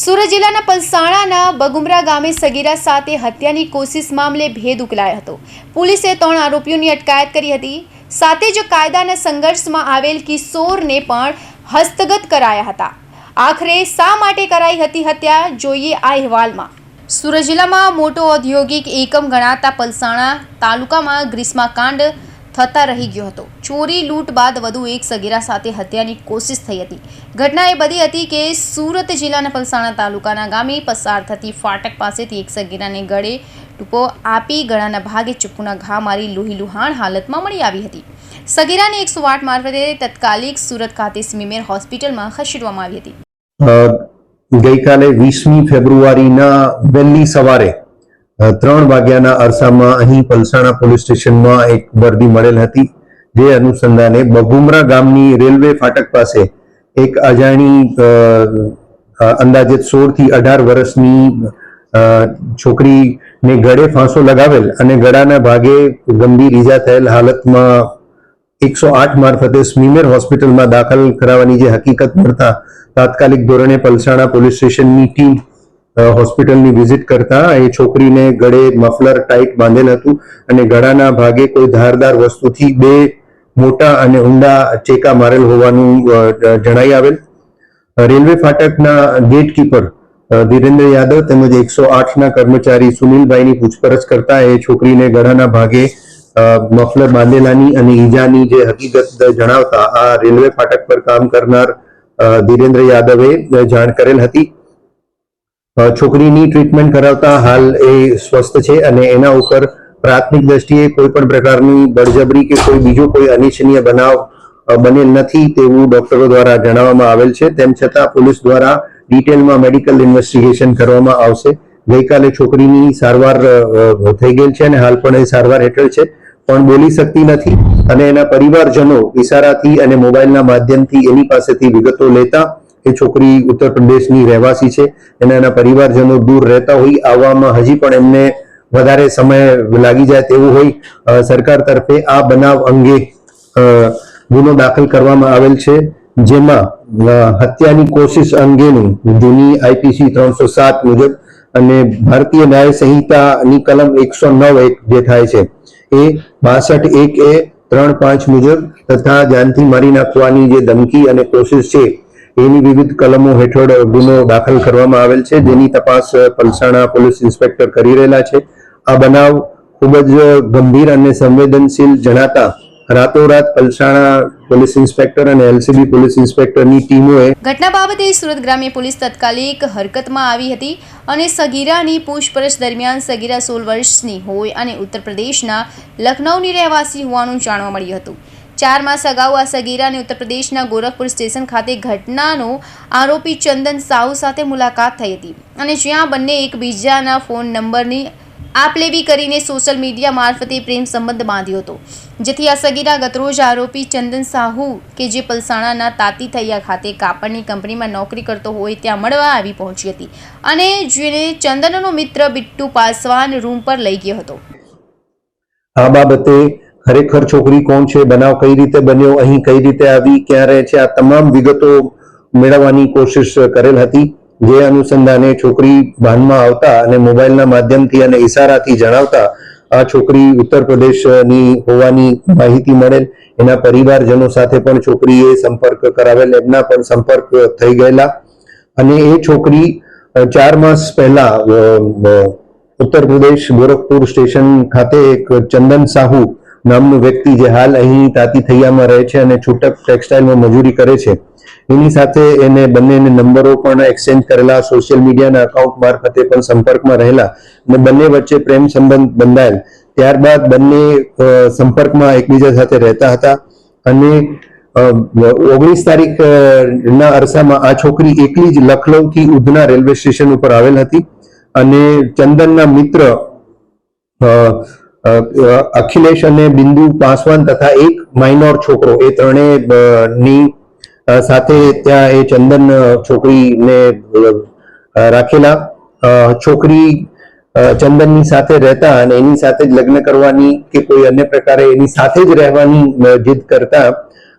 સુરત જિલ્લાના પલસાણાના બગુમરા ગામે સગીરા સાથે હત્યાની કોશિશ મામલે ભેદ ઉકલાયો હતો. પોલીસે ત્રણ આરોપીઓની અટકાયત કરી હતી. સાથે જ કાયદાના સંઘર્ષમાં આવેલ કિશોરને પણ હસ્તગત કરાયા હતા. આખરે શા માટે કરાઈ હતી હત્યા? જોઈએ આ અહેવાલમાં. સુરત જિલ્લામાં મોટો ઔદ્યોગિક એકમ ગણાતા પલસાણા તાલુકામાં ગ્રીષ્માકાંડ થતા રહી ગયો હતો. ચોરી, લૂંટ બાદ વધુ એક સગીરા સાથે હત્યાની કોશિશ થઈ હતી. ઘટના એ બધી હતી કે સુરત જિલ્લાના પલસાણા તાલુકાના ગામે પસાર થતી ફાટક પાસેથી એક સગીરાને ગળે ટૂંકો આપી ગળાના ભાગે ચપ્પુના ઘા મારી લોહી લુહાણ હાલતમાં મળી આવી હતી. સગીરાને એકસો આઠ મારફતે તત્કાલિક સુરત ખાતે સ્મીમેર હોસ્પિટલમાં ખસેડવામાં આવી હતી. ગઈકાલે વીસમી ફેબ્રુઆરીના વહેલી સવારે ત્રણ વાગ્યાના અરસામાં અહીં પલસાણા પોલીસ સ્ટેશનમાં એક વર્દી મળેલ હતી. જે અનુસંધાને બગુમરા ગામની રેલવે ફાટક પાસે એક અજાણી અંદાજે સોળથી અઢાર વર્ષની છોકરીને ગળે ફાંસો લગાવેલ અને ગળાના ભાગે ગંભીર ઈજા થયેલ હાલતમાં એકસો આઠ મારફતે સ્મીમેર હોસ્પિટલમાં દાખલ કરાવવાની જે હકીકત મળતા તાત્કાલિક ધોરણે પલસાણા પોલીસ સ્ટેશનની ટીમ હોસ્પિટલની વિઝિટ કરતા એ છોકરીને ગળે મફલર ટાઈટ બાંધેલ હતું અને ગળાના ભાગે કોઈ ધારદાર વસ્તુથી બે મોટા અને ઊંડા ચેકા મારેલ હોવાનું જણાઈ આવેલ. રેલવે ફાટકના ગેટકીપર ધીરેન્દ્ર યાદવ તેમજ એકસો આઠના કર્મચારી સુનિલભાઈની પૂછપરછ કરતા એ છોકરીને ગળાના ભાગે મફલર બાંધેલાની અને ઈજાની જે હકીકત જણાવતા આ રેલવે ફાટક પર કામ કરનાર ધીરેન્દ્ર યાદવે જાણ કરેલ હતી. છોકરીની ટ્રીટમેન્ટ કરાવતા હાલ એ સ્વસ્થ છે અને એના ઉપર પ્રાથમિક દ્રષ્ટિએ કોઈ પણ પ્રકારની બળજબરી કે કોઈ બીજો કોઈ અનિચ્છનીય બનાવ બનેલ નથી તેવું ડોક્ટરો દ્વારા જણાવવામાં આવેલ છે. તેમ છતાં પોલીસ દ્વારા ડિટેલમાં મેડિકલ ઇન્વેસ્ટિગેશન કરવામાં આવશે. ગઈકાલે છોકરીની સારવાર થઈ ગયેલ છે અને હાલ પણ એ સારવાર હેઠળ છે. પણ બોલી શકતી નથી અને એના પરિવારજનો ઇશારાથી અને મોબાઈલના માધ્યમથી એની પાસેથી વિગતો લેતા એ છોકરી ઉત્તર પ્રદેશની રહેવાસી છે. અને એના પરિવારજનો દૂર રહેતા હોય આવવામાં હજી પણ એમને વધારે સમય લાગી જાય તેવું હોય. સરકાર તરફે આ બનાવ અંગે ગુનો દાખલ કરવામાં આવેલ છે. જેમાં હત્યાની કોશિશ અંગેની જૂની આઈપીસી ત્રણસો સાત મુજબ અને ભારતીય ન્યાય સંહિતાની કલમ એકસો નવ એક જે થાય છે, એ બાસઠ એક એ ત્રણ પાંચ મુજબ તથા જાનથી મારી નાખવાની જે ધમકી અને કોશિશ છે એની વિવિધ કલમો હેઠળ ગુનો દાખલ કરવામાં આવેલ છે. જેની તપાસ પલસાણા પોલીસ ઇન્સ્પેક્ટર કરી રહેલા છે. આ બનાવ ખૂબ જ ગંભીર અને સંવેદનશીલ જણાતા રાતોરાત પલસાણા પોલીસ ઇન્સ્પેક્ટર અને એલસીબી પોલીસ ઇન્સ્પેક્ટરની ટીમોએ ઘટના બાબતે સુરત ગ્રામ્ય પોલીસ તાત્કાલિક હરકતમાં આવી હતી અને સગીરાની પૂછપરછ દરમિયાન સગીરા સોળ વર્ષની હોય અને ઉત્તર પ્રદેશના લખનૌની રહેવાસી હોવાનું જાણવા મળ્યું હતું. ચાર માસ અગાઉ આ સગીરાને ઉત્તર પ્રદેશના ગોરખપુર સ્ટેશન ખાતે ઘટનાનો આરોપી ચંદન સાહુ સાથે મુલાકાત થઈ હતી. અને જ્યાં બંને એકબીજાના ફોન નંબરની આપલેવી કરીને સોશિયલ મીડિયા મારફતે પ્રેમ સંબંધ બાંધ્યો હતો. જેથી આ સગીરા ગતરોજ આરોપી ચંદન સાહુ કે જે પલસાણાના તાતી થૈયા ખાતે કાપડની કંપનીમાં નોકરી કરતો હોય ત્યાં મળવા આવી પહોંચી હતી અને જેને ચંદનનો મિત્ર બિટ્ટુ પાસવાન રૂમ પર લઈ ગયો હતો. આ બાબતે ખરેખર છોકરી કોણ છે? બનાવ કઈ રીતે બન્યો? અહીં કઈ રીતે આવી? ક્યાં રહે છે? આ તમામ વિગતો મેળવવાની કોશિશ કરેલ હતી. જે અનુસંધાને છોકરી ભાનમાં આવતા અને મોબાઈલના માધ્યમથી અને ઈશારાથી જણાવતા આ છોકરી ઉત્તર પ્રદેશની હોવાની માહિતી મળેલ. એના પરિવારજનો સાથે પણ છોકરીએ સંપર્ક કરાવેલ. એમના પણ સંપર્ક થઈ ગયેલા. અને એ છોકરી ચાર માસ પહેલા ઉત્તર પ્રદેશ ગોરખપુર સ્ટેશન ખાતે એક ચંદન સાહુ નામનું વ્યક્તિ જે હાલ અહીં તાતી થૈયામાં રહે છે અને છૂટક ટેક્સટાઇલમાં મજૂરી કરે છે, એની સાથે એને બંનેને નંબરો પણ એક્સચેન્જ કરેલા સોશિયલ મીડિયાના અકાઉન્ટ મારફતે પણ સંપર્કમાં રહેલા અને બંને વચ્ચે પ્રેમ સંબંધ બંધાયેલ. ત્યારબાદ બંને સંપર્કમાં એકબીજા સાથે રહેતા હતા અને ઓગણીસ તારીખ ના અરસામાં આ છોકરી એકલી જ લખનૌથી ઉધના રેલવે સ્ટેશન ઉપર આવેલ હતી અને ચંદનના મિત્ર અખિલેશ અને બિંદુ પાસવાન તથા એક માઇનોર છોકરો, એ ત્રણેયની સાથે ત્યાં એ ચંદન છોકરીને રાખેલા. છોકરી ચંદનની સાથે રહેતા અને એની સાથે જ લગ્ન કરવાની કે કોઈ અન્ય પ્રકારે એની સાથે જ રહેવાની જીદ કરતા,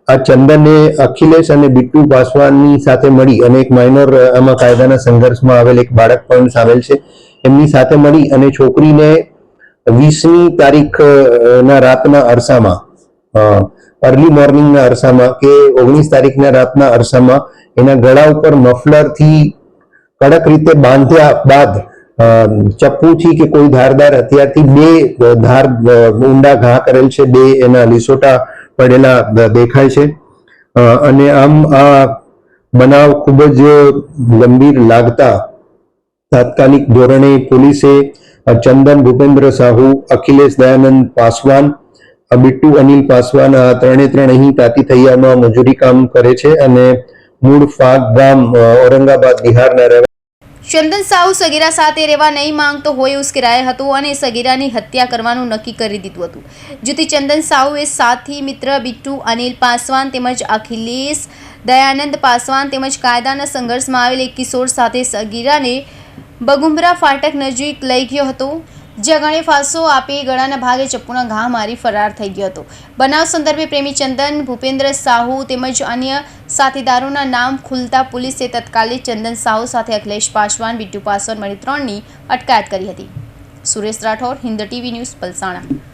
આ ચંદને અખિલેશ અને બિટ્ટુ પાસવાનની સાથે મળી અને એક માઇનોર આમાં કાયદાના સંઘર્ષમાં આવેલ એક બાળક પણ સામેલ છે. એમની સાથે મળી અને છોકરીને વીસમી તારીખ ના રાતના અરસામાં અર્લી મોર્નિંગના અરસામાં કે ઓગણીસ તારીખના રાતના અરસામાં એના ગળા ઉપર મફલરથી કડક રીતે બાંધ્યા બાદ ચપ્પુથી કે કોઈ ધારદાર હથિયારથી બે ધાર ઊંડા ઘા કરેલ છે, બે એના લીસોટા પડેલા દેખાય છે. અને આમ આ બનાવ ખૂબ જ ગંભીર લાગતા તાત્કાલિક ધોરણે પોલીસે ચંદન ભૂપેન્દ્ર સાહુ, અખિલેશ દયાનંદ પાસવાન બિટ્ટુ અનિલ પાસવાન, આ ત્રણે ત્રણ અહીં તાતીથૈયામાં મજૂરી કામ કરે છે અને મૂળ ફાગ ગામ ઔરંગાબાદ બિહારના રહેવા ચંદન સાહુ સગીરા સાથે રહેવા નહીં માંગતો હોય ઉશ્કેરાયો હતો અને સગીરાની હત્યા કરવાનું નક્કી કરી દીધું હતું. જેથી ચંદન સાહુએ સાથી મિત્ર બિટ્ટુ અનિલ પાસવાન તેમજ અખિલેશ દયાનંદ પાસવાન તેમજ કાયદાના સંઘર્ષમાં આવેલ એક કિશોર સાથે સગીરાને બગુમરા ફાટક નજીક લઈ ગયો હતો. જ્યાં ગણે ફાંસો આપી ગળાના ભાગે ચપ્પુના ઘા મારી ફરાર થઈ ગયો હતો. બનાવ સંદર્ભે પ્રેમી ચંદન, ભૂપેન્દ્ર સાહુ તેમજ અન્ય સાથીદારોના નામ ખુલતા પોલીસે તત્કાલીન ચંદન સાહુ સાથે અખિલેશ પાસવાન બિટ્ટુ પાસવાન મળી ત્રણની અટકાયત કરી હતી. Suresh Rathod, Hind TV news, Palsana.